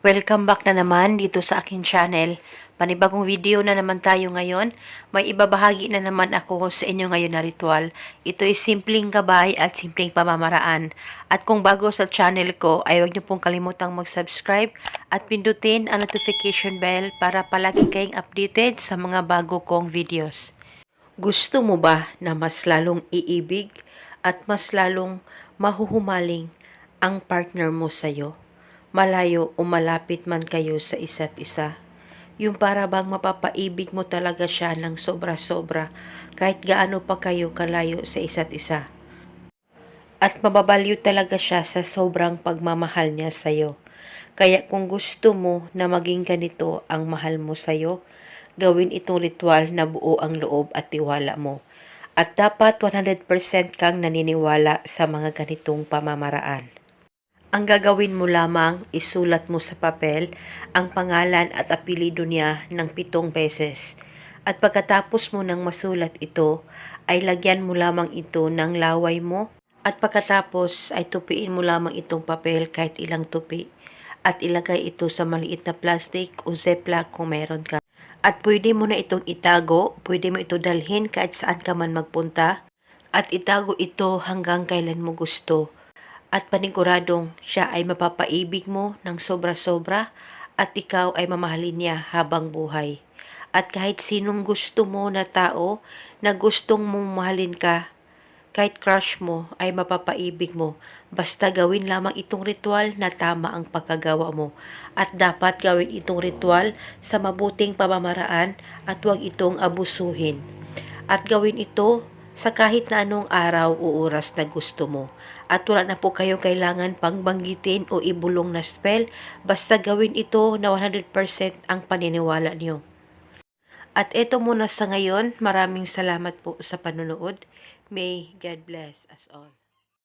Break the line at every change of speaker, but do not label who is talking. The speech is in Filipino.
Welcome back na naman dito sa akin channel. Panibagong video na naman tayo ngayon. May ibabahagi na naman ako sa inyo ngayon na ritual. Ito ay simpleng gabay at simpleng pamamaraan. At kung bago sa channel ko, ay huwag niyo pong kalimutang mag-subscribe at pindutin ang notification bell para palagi kayong updated sa mga bago kong videos. Gusto mo ba na mas lalong iibig at mas lalong mahuhumaling ang partner mo sa'yo? Malayo o malapit man kayo sa isa't isa. Yung para bang mapapaibig mo talaga siya ng sobra-sobra kahit gaano pa kayo kalayo sa isa't isa. At mababaliw talaga siya sa sobrang pagmamahal niya sa'yo. Kaya kung gusto mo na maging ganito ang mahal mo sa'yo, gawin itong ritual na buo ang loob at tiwala mo. At dapat 100% kang naniniwala sa mga ganitong pamamaraan. Ang gagawin mo lamang, isulat mo sa papel ang pangalan at apelido niya ng pitong beses. At pagkatapos mo nang masulat ito, ay lagyan mo lamang ito ng laway mo. At pagkatapos ay tupiin mo lamang itong papel kahit ilang tupi. At ilagay ito sa maliit na plastic o ziploc kung meron ka. At pwede mo na itong itago, pwede mo ito dalhin kahit saan ka man magpunta. At itago ito hanggang kailan mo gusto at paniguradong siya ay mapapaibig mo ng sobra-sobra at ikaw ay mamahalin niya habang buhay. At kahit sinong gusto mo na tao na gustong mong mahalin ka, kahit crush mo ay mapapaibig mo, basta gawin lamang itong ritual na tama ang pagkagawa mo. At dapat gawin itong ritual sa mabuting pamamaraan at huwag itong abusuhin. At gawin ito sa kahit na anong araw o oras na gusto mo. At wala na po kayo kailangan pang banggitin o ibulong na spell, basta gawin ito na 100% ang paniniwala niyo. At ito muna sa ngayon, maraming salamat po sa panonood. May God bless us all.